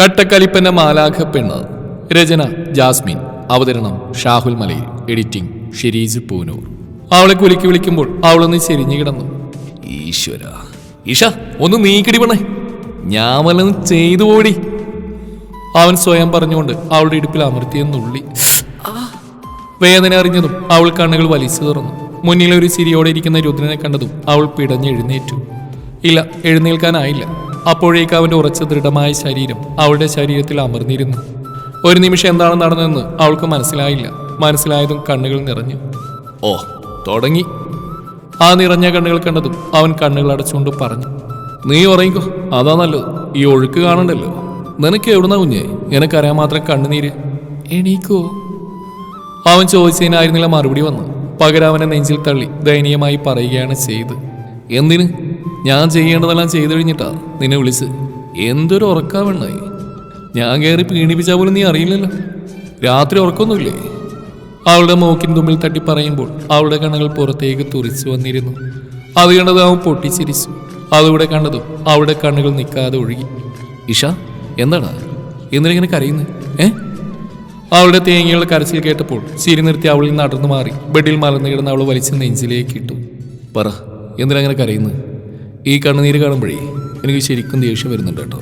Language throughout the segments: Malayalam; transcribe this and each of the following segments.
കട്ടക്കലിപ്പന്റെ മാലാഖ പെണ്ണ്. രചന ജാസ്മിൻ. അവതരണം ഷാഹുൽ മലയിൽ. എഡിറ്റിംഗ് ഷിരീജ് പൂനൂർ. അവളെ കുലുക്കി വിളിക്കുമ്പോൾ അവളൊന്ന് ചെരിഞ്ഞു കിടന്നു. ഈശ്വര. ഈഷ ഒന്ന് നീക്കിടി പണേ ഞാൻ വല്ലതും ചെയ്തു പോടി. അവൻ സ്വയം പറഞ്ഞുകൊണ്ട് അവളുടെ ഇടുപ്പിൽ അമർത്തിയെന്നുള്ളി വേദന അറിഞ്ഞതും അവൾ കണ്ണുകൾ വലിച്ചു തുറന്നു. മുന്നിലൊരു ചിരിയോടെ ഇരിക്കുന്ന രുദ്രനെ കണ്ടതും അവൾ പിടഞ്ഞെഴുന്നേറ്റു. ഇല്ല എഴുന്നേൽക്കാനായില്ല. അപ്പോഴേക്ക് അവന്റെ ഉറച്ച ദൃഢമായ ശരീരം അവളുടെ ശരീരത്തിൽ അമർന്നിരുന്നു. ഒരു നിമിഷം എന്താണ് നടന്നതെന്ന് അവൾക്ക് മനസ്സിലായില്ല. മനസ്സിലായതും കണ്ണുകൾ നിറഞ്ഞു. ഓ തുടങ്ങി. ആ നിറഞ്ഞ കണ്ണുകൾ കണ്ടതും അവൻ കണ്ണുകൾ അടച്ചുകൊണ്ട് പറഞ്ഞു നീ ഉറങ്ങിക്കോ. അതാ നല്ലത്. ഈ ഒഴുക്ക് കാണണ്ടല്ലോ. നിനക്ക് എവിടുന്ന കുഞ്ഞേ? നിനക്കറിയാൻ മാത്രം കണ്ണുനീര്. എണീക്കോ. അവൻ ചോദിച്ചതിനായിരുന്നില്ല മറുപടി വന്നു പകരം അവനെ നെഞ്ചിൽ തള്ളി ദയനീയമായി പറയുകയാണ് ചെയ്ത്. എന്തിന്? ഞാൻ ചെയ്യേണ്ടതെല്ലാം ചെയ്തു കഴിഞ്ഞിട്ടാ നിന്നെ വിളിച്ച്. എന്തൊരു ഉറക്കാവണ്ണായി ഞാൻ കയറി പീണിപ്പിച്ചാൽ പോലും നീ അറിയില്ലല്ലോ. രാത്രി ഉറക്കൊന്നുമില്ലേ? അവളുടെ മൂക്കിൻ തുമ്പിൽ തട്ടി പറയുമ്പോൾ അവളുടെ കണ്ണുകൾ പുറത്തേക്ക് തുറിച്ചു വന്നിരുന്നു. അത് കണ്ടത് അവൻ പൊട്ടിച്ചിരിച്ചു. അതുകൂടെ കണ്ടതും അവളുടെ കണ്ണുകൾ നിൽക്കാതെ ഒഴുകി. ഇഷ എന്താണ് എന്തിനിങ്ങനെ കരയുന്നത് ഏ? അവളുടെ തേങ്ങയുള്ള കരച്ചിൽ കേട്ടപ്പോൾ ചിരി നിർത്തി അവളിൽ നടന്നു മാറി. ബെഡിൽ മലർന്നു കിടന്ന് അവൾ വലിച്ച നെഞ്ചിലേക്ക് ഇട്ടു. പറ എന്തിനങ്ങനെ കരയുന്നു? ഈ കണ്ണുനീര് കാണുമ്പോഴേ എനിക്ക് ശരിക്കും ദേഷ്യം വരുന്നുണ്ട് കേട്ടോ.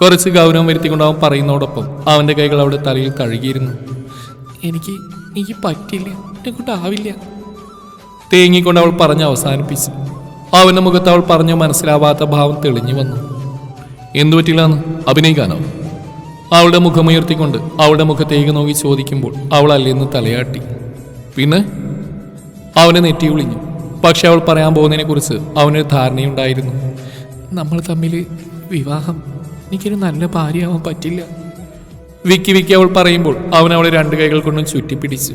കുറച്ച് ഗൗരവം വരുത്തിക്കൊണ്ട് അവൻ പറയുന്നതോടൊപ്പം അവന്റെ കൈകൾ അവിടെ തലയിൽ കഴുകിയിരുന്നു. എനിക്ക് എനിക്ക് പറ്റില്ല എന്നെ കൊണ്ടാവില്ല തേങ്ങിക്കൊണ്ട് അവൾ പറഞ്ഞ് അവസാനിപ്പിച്ചു. അവന്റെ മുഖത്ത് അവൾ പറഞ്ഞു മനസ്സിലാവാത്ത ഭാവം തെളിഞ്ഞു വന്നു. എന്തു പറ്റില്ലാന്ന് അഭിനയിക്കാനോ? അവളുടെ മുഖമുയർത്തിക്കൊണ്ട് അവളുടെ മുഖത്തേക്ക് നോക്കി ചോദിക്കുമ്പോൾ അവൾ അല്ലെന്ന് തലയാട്ടി. പിന്നെ അവനെ നെറ്റി വിളിഞ്ഞു. പക്ഷെ അവൾ പറയാൻ പോകുന്നതിനെക്കുറിച്ച് അവനൊരു ധാരണയുണ്ടായിരുന്നു. നമ്മൾ തമ്മിൽ വിവാഹം. എനിക്കൊരു നല്ല ഭാര്യയാവാൻ പറ്റില്ല. വിക്കി വിക്കി അവൾ പറയുമ്പോൾ അവൻ അവളെ രണ്ട് കൈകൾ കൊണ്ടും ചുറ്റിപ്പിടിച്ചു.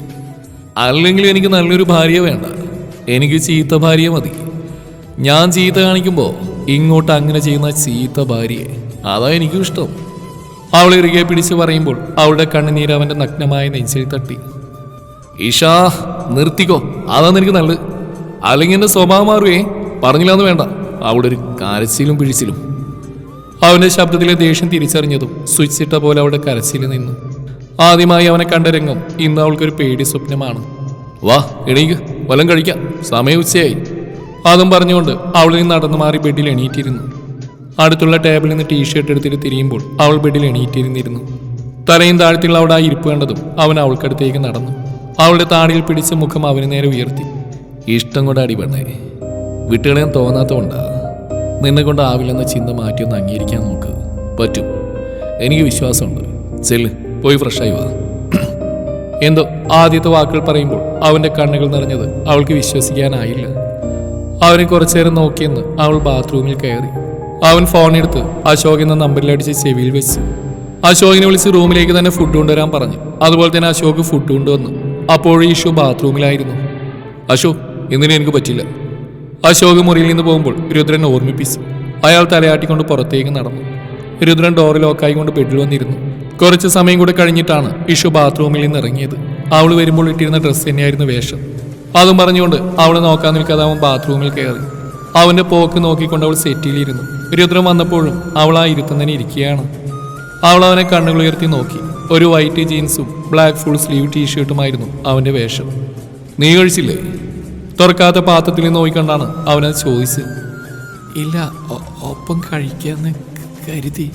അല്ലെങ്കിൽ എനിക്ക് നല്ലൊരു ഭാര്യ വേണ്ട. എനിക്ക് ചീത്ത ഭാര്യ മതി. ഞാൻ ചീത്ത കാണിക്കുമ്പോൾ ഇങ്ങോട്ട് അങ്ങനെ ചെയ്യുന്ന ചീത്ത ഭാര്യയെ. അതാ എനിക്കും ഇഷ്ടം. അവൾ ഇറുകെ പിടിച്ച് പറയുമ്പോൾ അവളുടെ കണ്ണുനീര് അവന്റെ നഗ്നമായ നെഞ്ചിൽ തട്ടി. ഇഷാ നിർത്തിക്കോ. അതാണ് എനിക്ക് നല്ലത്. അല്ലെങ്കിൽ എന്റെ സ്വഭാവം മാറുകയെ പറഞ്ഞില്ലാന്ന് വേണ്ട. അവിടെ ഒരു കരച്ചിലും പിഴിച്ചിലും. അവന്റെ ശബ്ദത്തിലെ ദേഷ്യം തിരിച്ചറിഞ്ഞതും സ്വിച്ച് ഇട്ട പോലെ അവളുടെ കരച്ചിൽ നിന്നു. ആദ്യമായി അവനെ കണ്ട രംഗം ഇന്ന് അവൾക്കൊരു പേടി സ്വപ്നമാണ്. വാ എണീക്ക്. വലം കഴിക്കാം. സമയം ഉച്ചയായി. അതും പറഞ്ഞുകൊണ്ട് അവളിൽ നടന്നു മാറി ബെഡിൽ എണീറ്റിരുന്നു. അടുത്തുള്ള ടേബിളിൽ നിന്ന് ടീഷർട്ട് എടുത്തിട്ട് തിരിയുമ്പോൾ അവൾ ബെഡിൽ എണീറ്റിരുന്നിരുന്നു. തലയും താഴ്ത്തിയുള്ള അവിടെ ആ ഇരിപ്പ് കണ്ടതും അവൻ അവൾക്കടുത്തേക്ക് നടന്നു. അവളുടെ താടിയിൽ പിടിച്ച മുഖം അവന് നേരെ ഉയർത്തി. ഇഷ്ടം കൊണ്ട് അടി പെണ്ണേ. വിട്ടുകളയാൻ തോന്നാത്തതുകൊണ്ടാ. നിന്നെ കൊണ്ടാവില്ലെന്ന ചിന്ത മാറ്റി ഒന്ന് അംഗീകരിക്കാൻ നോക്ക്. പറ്റും. എനിക്ക് വിശ്വാസമുണ്ട്. ചെല്ല് പോയി ഫ്രഷായി വാ. എന്തോ ആദ്യത്തെ വാക്കുകൾ പറയുമ്പോൾ അവന്റെ കണ്ണുകൾ നിറഞ്ഞത് അവൾക്ക് വിശ്വസിക്കാനായില്ല. അവനെ കുറച്ചു നേരം നോക്കിയെന്ന് അവൾ ബാത്റൂമിൽ കയറി. അവൻ ഫോൺ എടുത്ത് അശോക് എന്ന നമ്പറിലടിച്ച് ചെവിയിൽ വെച്ച്. അശോകിനെ വിളിച്ച് റൂമിലേക്ക് തന്നെ ഫുഡ് കൊണ്ടുവരാൻ പറഞ്ഞു. അതുപോലെ തന്നെ അശോക് ഫുഡ് കൊണ്ടുവന്നു. അപ്പോഴും ഇഷു ബാത്റൂമിലായിരുന്നു. അശോക് ഇന്നിനും എനിക്ക് പറ്റില്ല. അശോക് മുറിയിൽ നിന്ന് പോകുമ്പോൾ രുദ്രൻ ഓർമ്മിപ്പിച്ചു അയാൾ തലയാട്ടിക്കൊണ്ട് പുറത്തേക്ക് നടന്നു. രുദ്രൻ ഡോർ ലോക്കായി കൊണ്ട് ബെഡിൽ വന്നിരുന്നു. കുറച്ച് സമയം കൂടെ കഴിഞ്ഞിട്ടാണ് ഇഷു ബാത്റൂമിൽ നിന്ന് ഇറങ്ങിയത്. അവൾ വരുമ്പോൾ ഇട്ടിരുന്ന ഡ്രസ്സ് തന്നെയായിരുന്നു വേഷം. അതും പറഞ്ഞുകൊണ്ട് അവളെ നോക്കാൻ നിൽക്കാതെ അവൻ ബാത്റൂമിൽ കയറി. അവന്റെ പോക്ക് നോക്കിക്കൊണ്ട് അവൾ സെറ്റിയിലിരുന്നു രുദ്രൻ വന്നപ്പോഴും അവൾ ആ ഇരുത്തുന്നതിന് ഇരിക്കുകയാണ്. അവൾ അവനെ കണ്ണുകൾ ഉയർത്തി നോക്കി. ഒരു വൈറ്റ് ജീൻസും ബ്ലാക്ക് ഫുൾ സ്ലീവ് ടീഷർട്ടുമായിരുന്നു അവന്റെ വേഷം. നീ കഴിച്ചില്ലേ? തുറക്കാത്ത പാത്രത്തിൽ നോക്കിക്കൊണ്ടാണ് അവനത് ചോദിച്ചത്. ഇല്ല ഒപ്പം കഴിക്കാന്ന് കരുതി.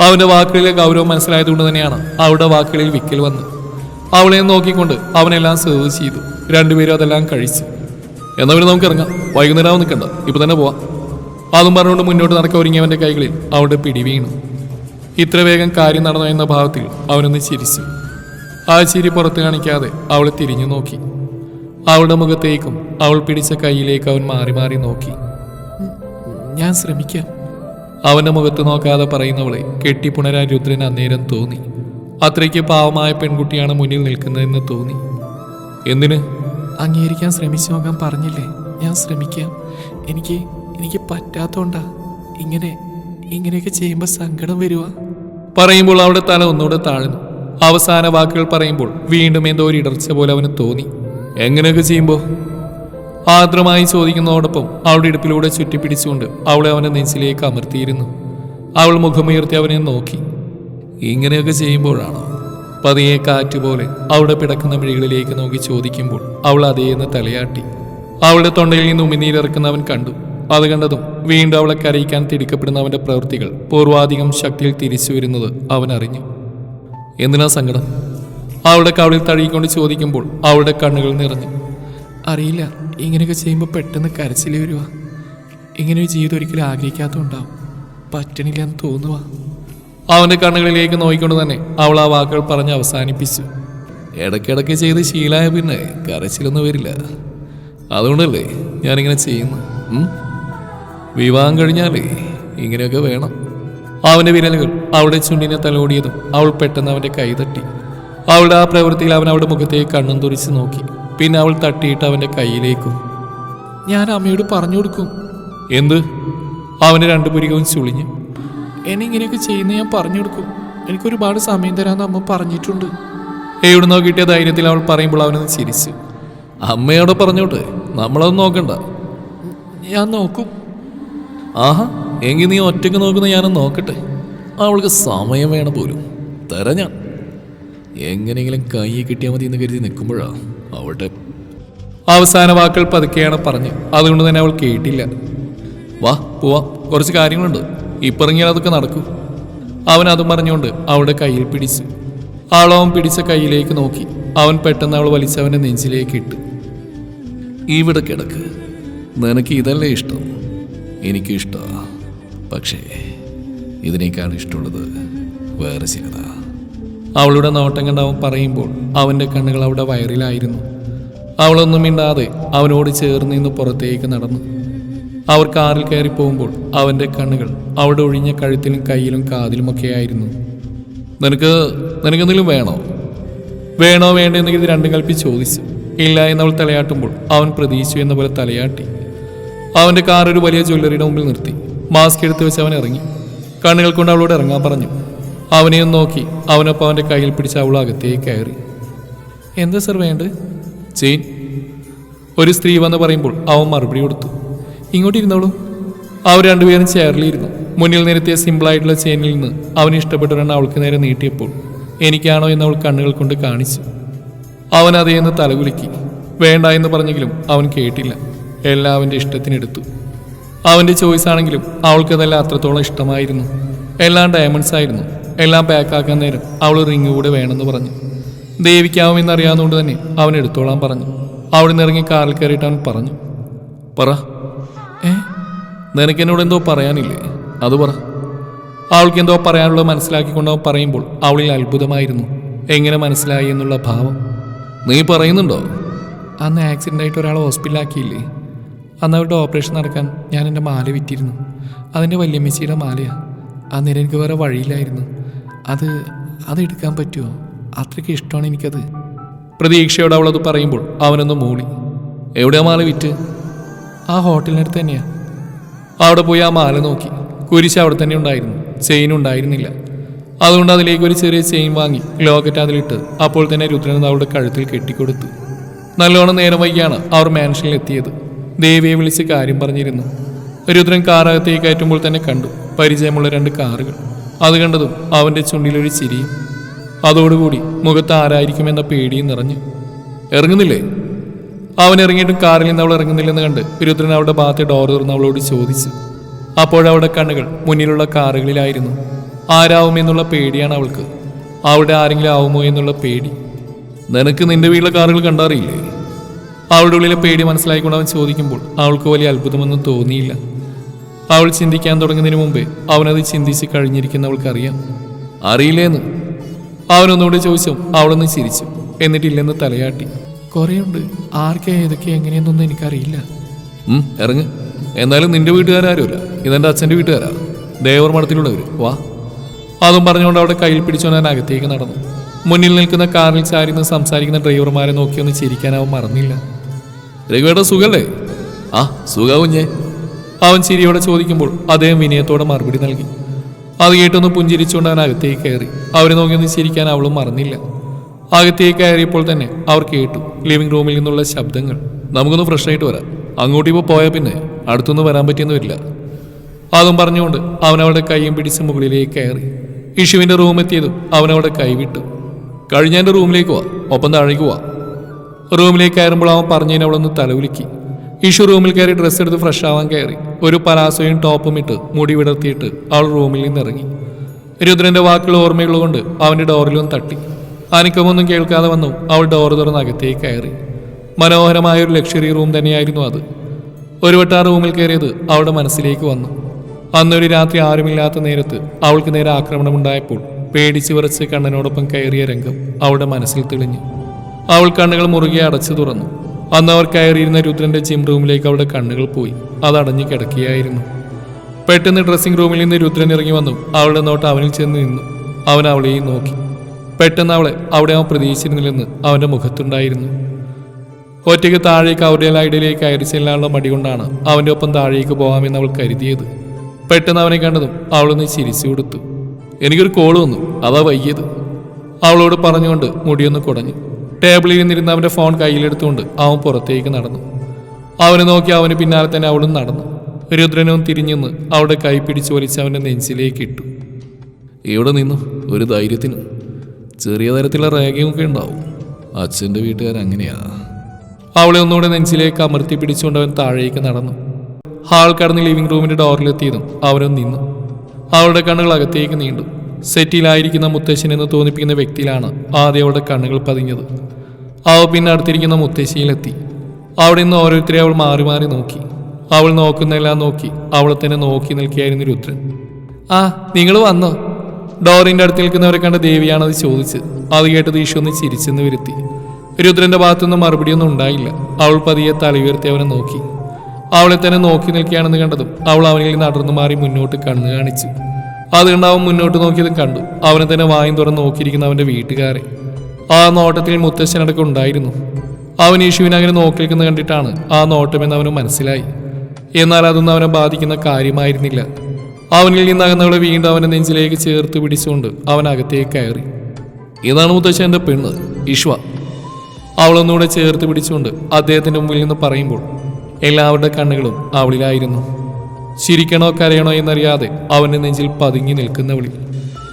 അവന്റെ വാക്കുകളിലെ ഗൗരവം മനസ്സിലായതുകൊണ്ട് തന്നെയാണ് അവളുടെ വാക്കുകളിൽ വിക്കൽ വന്ന് അവളെ നോക്കിക്കൊണ്ട് അവനെല്ലാം സെർവ് ചെയ്തു. രണ്ടുപേരും അതെല്ലാം കഴിച്ചു. എന്നവര് നമുക്ക് ഇറങ്ങാം. വൈകുന്നേരം നിൽക്കണ്ട. ഇപ്പൊ തന്നെ പോവാം. അതും പറഞ്ഞുകൊണ്ട് മുന്നോട്ട് നടക്കാൻ ഒരുങ്ങിയവന്റെ കൈകളിൽ അവളുടെ പിടി വീണു. ഇത്ര വേഗം കാര്യം നടന്നു എന്ന ഭാവത്തിൽ അവനൊന്ന് ചിരിച്ചു. ആ ചിരി പുറത്ത് കാണിക്കാതെ അവളെ തിരിഞ്ഞു നോക്കി. അവളുടെ മുഖത്തേക്കും അവൾ പിടിച്ച കൈയിലേക്ക് അവൻ മാറി മാറി നോക്കി. ഞാൻ ശ്രമിക്കാം. അവന്റെ മുഖത്ത് നോക്കാതെ പറയുന്നവളെ കെട്ടിപ്പുണരാൻ രുദ്രൻ അന്നേരം തോന്നി. അത്രയ്ക്ക് പാവമായ പെൺകുട്ടിയാണ് മുന്നിൽ നിൽക്കുന്നതെന്ന് തോന്നി. എന്തിന്? അംഗീകരിക്കാൻ ശ്രമിച്ചു നോക്കാൻ പറഞ്ഞില്ലേ? ഞാൻ ശ്രമിക്കാം. എനിക്ക് എനിക്ക് പറ്റാത്തോണ്ടാ. ഇങ്ങനെ ഇങ്ങനെയൊക്കെ ചെയ്യുമ്പോൾ സങ്കടം വരുക പറയുമ്പോൾ അവളുടെ തല ഒന്നുകൂടെ താഴ്ന്നു. അവസാന വാക്കുകൾ പറയുമ്പോൾ വീണ്ടും എന്തോ ഒരു ഇടർച്ച പോലെ അവന് തോന്നി. എങ്ങനെയൊക്കെ ചെയ്യുമ്പോൾ ആർദ്രമായി ചോദിക്കുന്നതോടൊപ്പം അവളുടെ ഇടുപ്പിലൂടെ ചുറ്റിപ്പിടിച്ചുകൊണ്ട് അവളെ അവനെ നെഞ്ചിലേക്ക് അമർത്തിയിരുന്നു. അവൾ മുഖമുയർത്തി അവനെ നോക്കി. ഇങ്ങനെയൊക്കെ ചെയ്യുമ്പോഴാണോ? പതിയെ കാറ്റുപോലെ അവളുടെ പിടക്കുന്ന മിഴികളിലേക്ക് നോക്കി ചോദിക്കുമ്പോൾ അവൾ അതേ അതേന്ന് തലയാട്ടി. അവളുടെ തൊണ്ടയിൽ നിന്ന് ഉമിനീരിറക്കുന്നവൻ കണ്ടു. അത് കണ്ടതും വീണ്ടും അവളെ കരയിക്കാൻ തിടുക്കപ്പെടുന്ന അവന്റെ പ്രവൃത്തികൾ പൂർവാധികം ശക്തിയിൽ തിരിച്ചു വരുന്നത് അവൻ അറിഞ്ഞു എന്തിനാ സങ്കടം? അവളുടെ കവളിൽ തഴുകിക്കൊണ്ട് ചോദിക്കുമ്പോൾ അവളുടെ കണ്ണുകൾ നിറഞ്ഞു അറിയില്ല ഇങ്ങനെയൊക്കെ ചെയ്യുമ്പോൾ പെട്ടെന്ന് കരച്ചിൽ വരുക ഇങ്ങനെ ഒരു ജീവിതം ഒരിക്കലും ആഗ്രഹിക്കാത്തതുണ്ടാവും പറ്റണില്ല എന്ന് തോന്നുക അവന്റെ കണ്ണുകളിലേക്ക് നോക്കിക്കൊണ്ട് തന്നെ അവൾ ആ വാക്കുകൾ പറഞ്ഞ് അവസാനിപ്പിച്ചു. ഇടയ്ക്കിടയ്ക്ക് ചെയ്ത് ശീലായ പിന്നെ കരച്ചിലൊന്നും വരില്ല. അതുകൊണ്ടല്ലേ ഞാനിങ്ങനെ ചെയ്യുന്നു വിവാഹം കഴിഞ്ഞാലേ ഇങ്ങനെയൊക്കെ വേണം. അവന്റെ വിരലുകൾ അവളുടെ ചുണ്ടിനെ തലോടിയതും അവൾ പെട്ടെന്ന് അവന്റെ കൈ തട്ടി. അവളുടെ ആ പ്രവൃത്തിയിൽ അവൻ അവളുടെ മുഖത്തേക്ക് കണ്ണും തുറിച്ച് നോക്കി. പിന്നെ അവൾ തട്ടിയിട്ട് അവന്റെ കയ്യിലേക്കും ഞാൻ അമ്മയോട് പറഞ്ഞു കൊടുക്കും. എന്ത്? അവന് രണ്ടു പുരികവും ചുളിഞ്ഞു എന്നെ ഇങ്ങനെയൊക്കെ ചെയ്യുന്ന ഞാൻ പറഞ്ഞു കൊടുക്കും. എനിക്കൊരുപാട് സമയം തരാമെന്ന് അമ്മ പറഞ്ഞിട്ടുണ്ട്. എവിടെ കിട്ടിയ ധൈര്യത്തിൽ അവൾ പറയുമ്പോൾ അവനൊന്ന് ചിരിച്ചു. അമ്മയോടെ പറഞ്ഞോട്ടെ നമ്മളതൊന്നും നോക്കണ്ട. ഞാൻ നോക്കും. ആഹാ എങ്കിൽ നീ ഒറ്റയ്ക്ക് നോക്കുന്ന ഞാനൊന്ന് നോക്കട്ടെ. അവൾക്ക് സമയം വേണം പോലും തരാം ഞാൻ. എങ്ങനെയെങ്കിലും കൈ കിട്ടിയാൽ മതി എന്ന് കരുതി നിൽക്കുമ്പോഴാ അവളുടെ അവസാന വാക്കുകൾ പതുക്കെയാണ് പറഞ്ഞു. അതുകൊണ്ട് തന്നെ അവൾ കേട്ടില്ല. വാ പോവാ. കുറച്ച് കാര്യങ്ങളുണ്ട്. ഇപ്പിറങ്ങിയാൽ അതൊക്കെ നടക്കൂ. അവൻ അതും പറഞ്ഞുകൊണ്ട് അവളുടെ കയ്യിൽ പിടിച്ചു. ആളവൻ പിടിച്ച കയ്യിലേക്ക് നോക്കി. അവൻ പെട്ടെന്ന് അവൾ വലിച്ചവന്റെ നെഞ്ചിലേക്ക് ഇട്ടു. ഇവിടെ കിടക്ക്. നിനക്ക് ഇതല്ലേ ഇഷ്ടം? എനിക്കും പക്ഷേ ഇതിനേക്കാൾ ഇഷ്ടമുള്ളത് വേറെ ചിലതാ. അവളുടെ നോട്ടം കണ്ട് അവൻ പറയുമ്പോൾ അവന്റെ കണ്ണുകൾ അവിടെ വയറിലായിരുന്നു. അവളൊന്നും മിണ്ടാതെ അവനോട് ചേർന്ന് നിന്ന് പുറത്തേക്ക് നടന്നു. അവർ കാറിൽ കയറി പോകുമ്പോൾ അവന്റെ കണ്ണുകൾ അവിടെ ഒഴിഞ്ഞ കഴുത്തിലും കയ്യിലും കാതിലുമൊക്കെ ആയിരുന്നു. നിനക്ക് നിനക്കെന്തെങ്കിലും വേണോ? വേണോ വേണ്ടെന്നെങ്കിൽ ഇത് രണ്ടും കൽപ്പി ചോദിച്ചു. ഇല്ല എന്നവൾ തലയാട്ടുമ്പോൾ അവൻ പ്രതീക്ഷിച്ചു എന്ന പോലെ തലയാട്ടി. അവന്റെ കാർ ഒരു വലിയ ജ്വല്ലറിയുടെ മുമ്പിൽ നിർത്തി. മാസ്ക് എടുത്ത് വെച്ച് അവൻ ഇറങ്ങി. കണ്ണുകൾ കൊണ്ട് അവളോട് ഇറങ്ങാൻ പറഞ്ഞു. അവനെയും നോക്കി അവനൊപ്പം അവന്റെ കയ്യിൽ പിടിച്ച അവൾ കയറി. എന്താ സർ വേണ്ടത്? ചെയിൻ. ഒരു സ്ത്രീ വന്ന് പറയുമ്പോൾ അവൻ മറുപടി കൊടുത്തു. ഇങ്ങോട്ട് ഇരുന്നോളൂ. അവർ രണ്ടുപേരും ചെയറിലിരുന്നു. മുന്നിൽ നിരത്തിയ സിമ്പിളായിട്ടുള്ള ചെയിനിൽ നിന്ന് അവൻ ഇഷ്ടപ്പെട്ട ഒരെണ്ണം അവൾക്ക് നേരെ നീട്ടിയപ്പോൾ എനിക്കാണോ എന്ന് അവൾ കണ്ണുകൾ കൊണ്ട് കാണിച്ചു. അവൻ അതേന്ന് തലകുലുക്കി. വേണ്ട എന്ന് പറഞ്ഞെങ്കിലും അവൻ കേട്ടില്ല. എല്ലാം അവന്റെ ഇഷ്ടത്തിനെടുത്തു അവന്റെ ചോയ്സ് ആണെങ്കിലും അവൾക്കതെല്ലാം അത്രത്തോളം ഇഷ്ടമായിരുന്നു. എല്ലാം ഡയമണ്ട്സ് ആയിരുന്നു. എല്ലാം പാക്കാക്കാൻ നേരം അവൾ റിങ് കൂടെ വേണമെന്ന് പറഞ്ഞു. ദേവിക്കാവുമെന്ന് അറിയാവുന്നതുകൊണ്ട് തന്നെ അവൻ എടുത്തോളാൻ പറഞ്ഞു. അവിടെ നിന്ന് ഇറങ്ങി കാറിൽ കയറിയിട്ട് അവൻ പറഞ്ഞു. പറ. ഏ? നിനക്ക് എന്നോട് എന്തോ പറയാനില്ലേ? അത് പറ. അവൾക്ക് എന്തോ പറയാനുള്ള മനസ്സിലാക്കിക്കൊണ്ട് അവൻ പറയുമ്പോൾ അവളിൽ അത്ഭുതമായിരുന്നു. എങ്ങനെ മനസ്സിലായി എന്നുള്ള ഭാവം. നീ പറയുന്നുണ്ടോ? അന്ന് ആക്സിഡന്റ് ആയിട്ട് ഒരാളെ ഹോസ്പിറ്റലാക്കിയില്ലേ അന്ന് അവരുടെ ഓപ്പറേഷൻ നടക്കാൻ ഞാൻ എന്റെ മാല വിറ്റിരുന്നു. അതിന്റെ വല്യമ്മച്ചിയുടെ മാലയാണ് അന്നേരം എനിക്ക് വേറെ വഴിയില്ലായിരുന്നു. അത് അത് എടുക്കാൻ പറ്റുമോ? അത്രയ്ക്ക് ഇഷ്ടമാണ് എനിക്കത്. പ്രതീക്ഷയോട് അവളത് പറയുമ്പോൾ അവനൊന്ന് മൂളി. എവിടെയാ മാല വിറ്റ്? ആ ഹോട്ടലിനടുത്ത് തന്നെയാ. അവിടെ പോയി ആ മാല നോക്കി. കുരിശ് അവിടെ തന്നെ ഉണ്ടായിരുന്നു. ചെയിൻ ഉണ്ടായിരുന്നില്ല. അതുകൊണ്ട് അതിലേക്ക് ഒരു ചെറിയ ചെയിൻ വാങ്ങി ലോക്കറ്റ് അതിലിട്ട് അപ്പോൾ തന്നെ രുദ്രൻ അവളുടെ കഴുത്തിൽ കെട്ടിക്കൊടുത്തു. നല്ലോണം നേരം വൈകിയാണ് അവർ മാൻഷനിൽ എത്തിയത്. ദേവിയെ വിളിച്ച് കാര്യം പറഞ്ഞിരുന്നു. രുദ്രൻ കാറകത്തേക്ക് കയറ്റുമ്പോൾ തന്നെ കണ്ടു. പരിചയമുള്ള രണ്ട് കാറുകൾ. അത് കണ്ടതും അവന്റെ ചുണ്ടിലൊരു ചിരിയും അതോടുകൂടി മുഖത്ത് ആരായിരിക്കുമെന്ന പേടിയും നിറഞ്ഞു. ഇറങ്ങുന്നില്ലേ? അവൻ ഇറങ്ങിയിട്ടും കാറിൽ നിന്ന് അവൾ ഇറങ്ങുന്നില്ലെന്ന് കണ്ട് രുദ്രൻ അവളുടെ ഭാഗത്തെ ഡോർ തുറന്ന് അവളോട് ചോദിച്ചു. അപ്പോഴവളുടെ കണ്ണുകൾ മുന്നിലുള്ള കാറുകളിലായിരുന്നു. ആരാവുമെന്നുള്ള പേടിയാണ് അവൾക്ക്. അവിടെ ആരെങ്കിലും ആവുമോ എന്നുള്ള പേടി. നിനക്ക് നിന്റെ വീട്ടിലെ കാറുകൾ കണ്ടറിയില്ലേ? അവളുടെ ഉള്ളിലെ പേടി മനസ്സിലായിക്കൊണ്ട് അവൻ ചോദിക്കുമ്പോൾ അവൾക്ക് വലിയ അത്ഭുതമൊന്നും തോന്നിയില്ല. അവൾ ചിന്തിക്കാൻ തുടങ്ങുന്നതിന് മുമ്പേ അവനത് ചിന്തിച്ച് കഴിഞ്ഞിരിക്കുന്നവൾക്കറിയാം. അറിയില്ലേന്ന്. അവനൊന്നുകൂടി ചോദിച്ചു അവളൊന്ന് ചിരിച്ചു. എന്നിട്ടില്ലെന്ന് തലയാട്ടി. കുറേയുണ്ട്. ആർക്കെ ഏതൊക്കെ എങ്ങനെയെന്നൊന്നും എനിക്കറിയില്ല. ഇറങ്ങ്. എന്നാലും നിന്റെ വീട്ടുകാരാരുമില്ല ഇതെന്റെ അച്ഛന്റെ വീട്ടുകാരാ. ദേവർ മഠത്തിലുള്ളവര്. വാ. അതും പറഞ്ഞുകൊണ്ട് അവിടെ കയ്യിൽ പിടിച്ചു ഞാൻ അകത്തേക്ക് നടന്നു. മുന്നിൽ നിൽക്കുന്ന കാറിൽ ചാരിന്ന് സംസാരിക്കുന്ന ഡ്രൈവർമാരെ നോക്കി ഒന്ന് ചിരിക്കാൻ അവൻ മറന്നില്ല. രഘുവേട്ട സുഖല്ലേ? ആ സുഖാവുഞ്ഞേ അവൻ ചിരിയോടെ ചോദിക്കുമ്പോൾ അദ്ദേഹം വിനയത്തോടെ മറുപടി നൽകി. അത് കേട്ടൊന്ന് പുഞ്ചിരിച്ചുകൊണ്ട് അവൻ അകത്തേക്ക് കയറി. അവരെ നോക്കി ഒന്ന് ചിരിക്കാൻ അവളും മറന്നില്ല. അകത്തേക്ക് കയറിയപ്പോൾ തന്നെ അവർ കേട്ടു ലിവിംഗ് റൂമിൽ നിന്നുള്ള ശബ്ദങ്ങൾ. നമുക്കൊന്ന് ഫ്രഷ് ആയിട്ട് വരാം. അങ്ങോട്ട് ഇപ്പോൾ പോയാൽ പിന്നെ അടുത്തൊന്നും വരാൻ പറ്റിയെന്ന് വരില്ല അതും പറഞ്ഞുകൊണ്ട് അവൻ അവളുടെ കൈയും പിടിച്ച് മുകളിലേക്ക് കയറി. ഇഷുവിന്റെ റൂം എത്തിയതും അവനവിടെ കൈവിട്ടു കഴിഞ്ഞ എന്റെ റൂമിലേക്ക് വാ. ഒപ്പം താഴേക്ക് വാ. റൂമിലേക്ക് കയറുമ്പോൾ അവൻ പറഞ്ഞതിന് അവളൊന്ന് തലകുലുക്കി. ഇഷു റൂമിൽ കയറി ഡ്രസ്സ് എടുത്ത് ഫ്രഷ് ആവാൻ കയറി. ഒരു പലാസോയും ടോപ്പും ഇട്ട് മുടി വിടർത്തിയിട്ട് അവൾ റൂമിൽ നിന്നിറങ്ങി. രുദ്രന്റെ വാക്കുകൾ ഓർമ്മയുള്ളതുകൊണ്ട് അവന്റെ ഡോറിലും തട്ടി. അനിക്കമൊന്നും കേൾക്കാതെ വന്നു അവൾ ഡോർ തുറന്ന് അകത്തേക്ക് കയറി. മനോഹരമായ ഒരു ലക്ഷറി റൂം തന്നെയായിരുന്നു അത്. ഒരു വട്ടാ റൂമിൽ കയറിയത് അവളുടെ മനസ്സിലേക്ക് വന്നു. അന്നൊരു രാത്രി ആരുമില്ലാത്ത നേരത്ത് അവൾക്ക് നേരെ ആക്രമണമുണ്ടായപ്പോൾ പേടിച്ച് വിറച്ച് കണ്ണനോടൊപ്പം കയറിയ രംഗം അവളുടെ മനസ്സിൽ തെളിഞ്ഞു. അവൾ കണ്ണുകൾ മുറുകെ അടച്ചു തുറന്നു. അന്ന് അവർ കയറിയിരുന്ന രുദ്രന്റെ ജിം റൂമിലേക്ക് അവളുടെ കണ്ണുകൾ പോയി. അതടഞ്ഞു കിടക്കുകയായിരുന്നു. പെട്ടെന്ന് ഡ്രസ്സിംഗ് റൂമിൽ നിന്ന് രുദ്രൻ ഇറങ്ങി വന്നു. അവളുടെ നോട്ട് അവനിൽ ചെന്ന് നിന്നു. അവൻ അവളെയും നോക്കി. പെട്ടെന്ന് അവളെ അവിടെ അവൻ പ്രതീക്ഷിച്ചിരുന്നില്ലെന്ന് അവന്റെ മുഖത്തുണ്ടായിരുന്നു. ഒറ്റയ്ക്ക് താഴേക്ക് അവരുടെ ലൈഡിലേക്ക് കയറി ചെല്ലാനുള്ള മടി കൊണ്ടാണ് അവന്റെ ഒപ്പം താഴേക്ക് പോകാമെന്ന് അവൾ കരുതിയത്. പെട്ടെന്ന് അവനെ കണ്ടതും അവളൊന്ന് ചിരിച്ചു കൊടുത്തു. എനിക്കൊരു കോൾ വന്നു. അതാ വൈകിയത്. അവളോട് പറഞ്ഞുകൊണ്ട് മുടിയൊന്ന് കുടഞ്ഞു. ടേബിളിൽ നിന്നിരുന്ന അവന്റെ ഫോൺ കയ്യിലെടുത്തുകൊണ്ട് അവൻ പുറത്തേക്ക് നടന്നു. അവനെ നോക്കി അവന് പിന്നാലെ തന്നെ അവളും നടന്നു. രുദ്രനും തിരിഞ്ഞെന്ന് അവിടെ കൈ പിടിച്ചു വലിച്ച് അവന്റെ നെഞ്ചിലേക്ക് ഇട്ടു. ഇവിടെ നിന്നു? ഒരു ധൈര്യത്തിന്. ചെറിയ തരത്തിലുള്ള രേഖയൊക്കെ ഉണ്ടാവും. അച്ഛന്റെ വീട്ടുകാർ അങ്ങനെയാ. അവളെ ഒന്നുകൂടെ നെഞ്ചിലേക്ക് അമർത്തി പിടിച്ചുകൊണ്ട് അവൻ താഴേക്ക് നടന്നു. ഹാൾ കടന്ന് ലിവിംഗ് റൂമിന്റെ ഡോറിലെത്തിയതും അവനും നിന്നു. അവളുടെ കണ്ണുകൾ അകത്തേക്ക് നീണ്ടു. സെറ്റിലായിരിക്കുന്ന മുത്തശ്ശൻ എന്ന് തോന്നിപ്പിക്കുന്ന വ്യക്തിയിലാണ് ആദ്യം അവളുടെ കണ്ണുകൾ പതിഞ്ഞത്. അവ പിന്നെ അടുത്തിരിക്കുന്ന മുത്തശ്ശിയിലെത്തി. അവിടെ നിന്ന് ഓരോരുത്തരെ അവൾ മാറി മാറി നോക്കി. അവൾ നോക്കുന്നെല്ലാം നോക്കി. അവളെ തന്നെ നോക്കി നിൽക്കുകയായിരുന്നു രുദ്രൻ. ആ നിങ്ങൾ വന്നോ? ഡോറിന്റെ അടുത്ത് നിൽക്കുന്നവരെ കണ്ട ദേവിയാണത് ചോദിച്ചത്. അത് കേട്ടത് ഈശോ ഒന്ന് ചിരിച്ചെന്ന് വരുത്തി. രുദ്രന്റെ ഭാഗത്തൊന്നും മറുപടിയൊന്നും ഉണ്ടായില്ല. അവൾ പതിയെ തലയുയർത്തി അവനെ നോക്കി. അവളെ തന്നെ നോക്കി നിൽക്കുകയാണെന്ന് കണ്ടതും അവൾ അവനിൽ നിന്ന് അടർന്നു മാറി മുന്നോട്ട് കണ്ണു കാണിച്ചു. അത് കണ്ട് അവൻ മുന്നോട്ട് നോക്കിയതും കണ്ടു. അവനെ തന്നെ വായും തുറന്ന് നോക്കിയിരിക്കുന്ന അവന്റെ വീട്ടുകാരെ ആ നോട്ടത്തിൽ മുത്തശ്ശനടക്കം ഉണ്ടായിരുന്നു. അവൻ യേശുവിനെ അങ്ങനെ നോക്കി നിൽക്കുന്നത് കണ്ടിട്ടാണ് ആ നോട്ടമെന്ന് അവന് മനസ്സിലായി. എന്നാൽ അതൊന്നും അവനെ ബാധിക്കുന്ന കാര്യമായിരുന്നില്ല. അവനിൽ നിന്ന് അകന്നവളെ വീണ്ടും അവനെ നെഞ്ചിലേക്ക് ചേർത്ത് പിടിച്ചുകൊണ്ട് അവൻ അകത്തേക്ക് കയറി. ഇതാണ് മുത്തശ്ശന്റെ പെണ്ണ് ഈശ്വ. അവളൊന്നുകൂടെ ചേർത്ത് പിടിച്ചുകൊണ്ട് അദ്ദേഹത്തിന്റെ മുമ്പിൽ നിന്ന് പറയുമ്പോൾ എല്ലാവരുടെ കണ്ണുകളും അവളിലായിരുന്നു. ചിരിക്കണോ കരയണോ എന്നറിയാതെ അവന്റെ നെഞ്ചിൽ പതുങ്ങി നിൽക്കുന്നവളിൽ.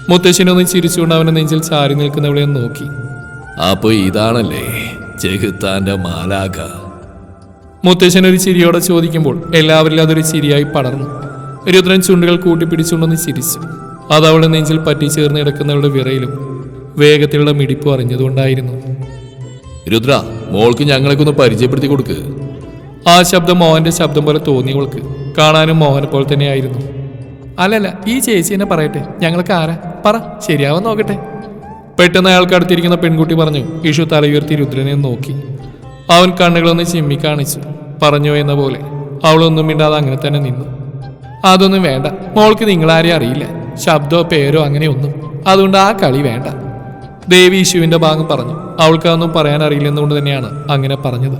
മുത്തശ്ശനൊന്ന് ചിരിച്ചുകൊണ്ട് അവന്റെ നെഞ്ചിൽ ചാരി നിൽക്കുന്നവളെ നോക്കി. അപ്പൊ ഇതാണല്ലേ ചെകുത്താന്റെ മാലാക മുത്തശ്ശൻ ഒരു ചിരിയോടെ ചോദിക്കുമ്പോൾ എല്ലാവരിലും അതൊരു ചിരിയായി പടർന്നു. രുദ്രൻ ചുണ്ടുകൾ കൂട്ടിപ്പിടിച്ചുകൊണ്ടൊന്ന് ചിരിച്ചു. അത് അവളുടെ നെഞ്ചിൽ പറ്റി ചേർന്ന് കിടക്കുന്നവളുടെ വിറയിലും വേഗത്തിലുള്ള മിടിപ്പ് അറിഞ്ഞതുകൊണ്ടായിരുന്നു. രുദ്ര മോൾക്ക് ഞങ്ങളെക്കൊന്ന് പരിചയപ്പെടുത്തി കൊടുക്ക്. ആ ശബ്ദം മോഹന്റെ ശബ്ദം പോലെ തോന്നിയവൾക്ക് കാണാനും മോഹനെ പോലെ തന്നെയായിരുന്നു. അല്ലല്ല ഈ ചേച്ചി എന്നെ പറയട്ടെ. ഞങ്ങൾക്ക് ആരാ? പറ ശരിയാവാൻ നോക്കട്ടെ. പെട്ടെന്ന് അയാൾക്ക് അടുത്തിരിക്കുന്ന പെൺകുട്ടി പറഞ്ഞു യേശു തലയുയർത്തി രുദ്രനെ നോക്കി. അവൻ കണ്ണുകളൊന്ന് ചിമ്മി കാണിച്ചു. പറഞ്ഞു എന്ന പോലെ അവളൊന്നും മിണ്ടാതെ അങ്ങനെ തന്നെ നിന്നു. അതൊന്നും വേണ്ട. മോൾക്ക് നിങ്ങളാരെയും അറിയില്ല. ശബ്ദമോ പേരോ അങ്ങനെയൊന്നും. അതുകൊണ്ട് ആ കളി വേണ്ട. ദേവി യേശുവിന്റെ ഭാഗം പറഞ്ഞു. അവൾക്ക് അതൊന്നും പറയാൻ അറിയില്ലെന്നുകൊണ്ട് തന്നെയാണ് അങ്ങനെ പറഞ്ഞത്.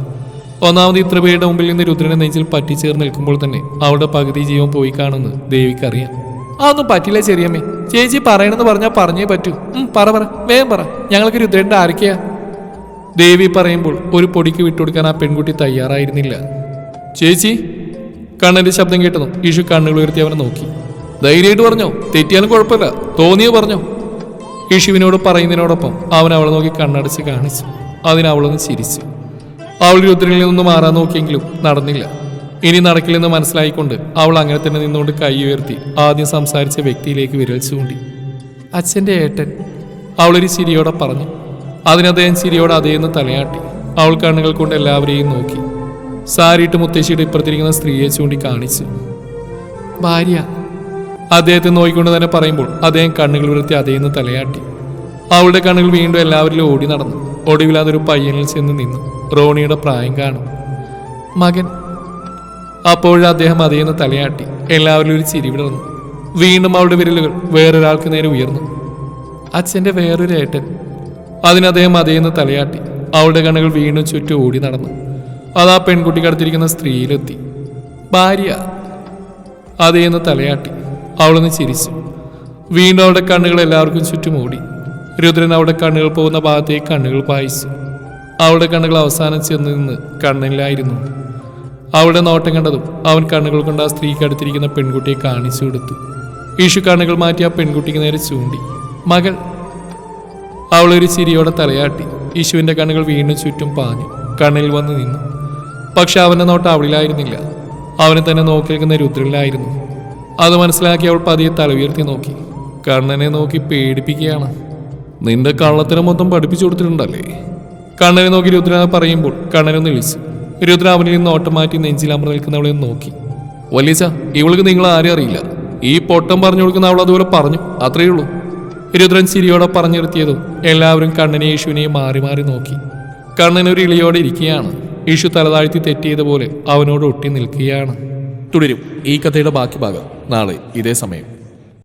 ഒന്നാമത് ഇത്ര പേരുടെ മുമ്പിൽ നിന്ന് രുദ്രനെ നെഞ്ചിൽ പറ്റിച്ചേർന്ന് നിൽക്കുമ്പോൾ തന്നെ അവളുടെ പകുതി ജീവൻ പോയി കാണുമെന്ന് ദേവിക്കറിയാം അതൊന്നും പറ്റില്ല ചെറിയമ്മേ. ചേച്ചി പറയണമെന്ന് പറഞ്ഞാൽ പറഞ്ഞേ പറ്റൂ. പറ പറ. വേഗം പറ. ഞങ്ങൾക്ക് രുദ്രന്റെ ആരൊക്കെയാ? ദേവി പറയുമ്പോൾ ഒരു പൊടിക്ക് വിട്ടുകൊടുക്കാൻ ആ പെൺകുട്ടി തയ്യാറായിരുന്നില്ല. ചേച്ചി കണ്ണന്റെ ശബ്ദം കേട്ടതും ഈശു കണ്ണുകൾ ഉയർത്തി അവനെ നോക്കി. ധൈര്യമായിട്ട് പറഞ്ഞോ? തെറ്റിയാലും കുഴപ്പമില്ല. തോന്നിയോ പറഞ്ഞോ? ഈശുവിനോട് പറയുന്നതിനോടൊപ്പം അവൻ അവളെ നോക്കി കണ്ണടച്ച് കാണിച്ചു. അതിനവളൊന്ന് ചിരിച്ചു. അവൾ രുദ്രനിൽ നിന്ന് മാറാൻ നോക്കിയെങ്കിലും നടന്നില്ല. ഇനി നടക്കില്ലെന്ന് മനസ്സിലായിക്കൊണ്ട് അവൾ അങ്ങനെ തന്നെ നിന്നുകൊണ്ട് കൈ ഉയർത്തി ആദ്യം സംസാരിച്ച വ്യക്തിയിലേക്ക് വിരൽ ചൂണ്ടി. അച്ഛന്റെ ഏട്ടൻ അവളൊരു ചിരിയോടെ പറഞ്ഞു. അതിനദ്ദേഹം ചിരിയോടെ അതേന്ന് തലയാട്ടി. അവൾ കണ്ണുകൾ കൊണ്ട് എല്ലാവരെയും നോക്കി. സാരിയിട്ട് മുത്തശ്ശിയുടെ ഇപ്പുറത്തിരിക്കുന്ന സ്ത്രീയെ ചൂണ്ടി കാണിച്ചു. ഭാര്യ അദ്ദേഹത്തെ നോക്കിക്കൊണ്ട് തന്നെ പറയുമ്പോൾ അദ്ദേഹം കണ്ണുകൾ ഉയർത്തി അതേന്ന് തലയാട്ടി. അവളുടെ കണ്ണുകൾ വീണ്ടും എല്ലാവരിലും ഓടി നടന്നു. ഒടുവിൽ അതൊരു പയ്യനിൽ ചെന്ന് നിന്നു. റോണിയുടെ പ്രായം കാണും. മകൻ അപ്പോഴും അദ്ദേഹം അതേന്ന് തലയാട്ടി. എല്ലാവരിലും ഒരു ചിരി വിടർന്നു വീണ്ടും അവളുടെ വിരലുകൾ വേറൊരാൾക്ക് നേരെ ഉയർന്നു. അച്ഛന്റെ വേറൊരു ഏട്ടൻ. അതിന് അദ്ദേഹം അതേന്ന് തലയാട്ടി. അവളുടെ കണ്ണുകൾ വീണ്ടും ചുറ്റും ഓടി നടന്നു. അത് ആ പെൺകുട്ടി കടത്തിരിക്കുന്ന സ്ത്രീയിലെത്തി. ഭാര്യ. അതേന്ന് തലയാട്ടി. അവളൊന്ന് ചിരിച്ചു. വീണ്ടും അവളുടെ കണ്ണുകൾ എല്ലാവർക്കും ചുറ്റും ഓടി. രുദ്രൻ അവളുടെ കണ്ണുകൾ പോകുന്ന ഭാഗത്തേക്ക് കണ്ണുകൾ പായിച്ചു. അവളുടെ കണ്ണുകൾ അവസാനം ചെന്ന് നിന്ന് കണ്ണിലായിരുന്നു. അവളുടെ നോട്ടം കണ്ടതും അവൻ കണ്ണുകൾ കൊണ്ട് ആ സ്ത്രീക്ക് അടുത്തിരിക്കുന്ന പെൺകുട്ടിയെ കാണിച്ചു കൊടുത്തു. ഈശു കണ്ണുകൾ മാറ്റി ആ പെൺകുട്ടിക്ക് നേരെ ചൂണ്ടി. മകൾ അവളൊരു ചിരിയോടെ തലയാട്ടി. യേശുവിന്റെ കണ്ണുകൾ വീണ്ടും ചുറ്റും പാഞ്ഞു. കണ്ണിൽ വന്ന് നിന്നു. പക്ഷെ അവന്റെ നോട്ടം അവളിലായിരുന്നില്ല. അവനെ തന്നെ നോക്കി നിൽക്കുന്ന രുദ്രനിലായിരുന്നു. അത് മനസ്സിലാക്കി അവൾ പതിയെ തല ഉയർത്തി നോക്കി. കണ്ണനെ നോക്കി പേടിപ്പിക്കുകയാണ്. നിന്റെ കള്ളത്തരം മൊത്തം പഠിപ്പിച്ചു കൊടുത്തിട്ടുണ്ടല്ലേ? കണ്ണനെ നോക്കി രുദ്രനെ പറയുമ്പോൾ കണ്ണനൊന്ന് വിളിച്ചു. രുദ്ര അവനിൽ നിന്ന് ഓട്ടോമാറ്റിക് മാറ്റി നെഞ്ചിൽ അമർന്ന് നിൽക്കുന്നവളെ നോക്കി. വലിയച്ച ഇവൾക്ക് നിങ്ങൾ ആരും അറിയില്ല. ഈ പൊട്ടം പറഞ്ഞു കൊടുക്കുന്ന അവൾ അതുപോലെ പറഞ്ഞു. അത്രയേ ഉള്ളൂ. രുദ്രൻ ചിരിയോടെ പറഞ്ഞു നിർത്തിയതും എല്ലാവരും കണ്ണനെ യേശുവിനെയും മാറി മാറി നോക്കി. കണ്ണൻ ഒരു ഇളിയോടെ ഇരിക്കുകയാണ്. യേശു തലതാഴ്ത്തി തെറ്റിയതുപോലെ അവനോട് ഒട്ടി നിൽക്കുകയാണ്. തുടരും. ഈ കഥയുടെ ബാക്കി ഭാഗം നാളെ ഇതേ സമയം.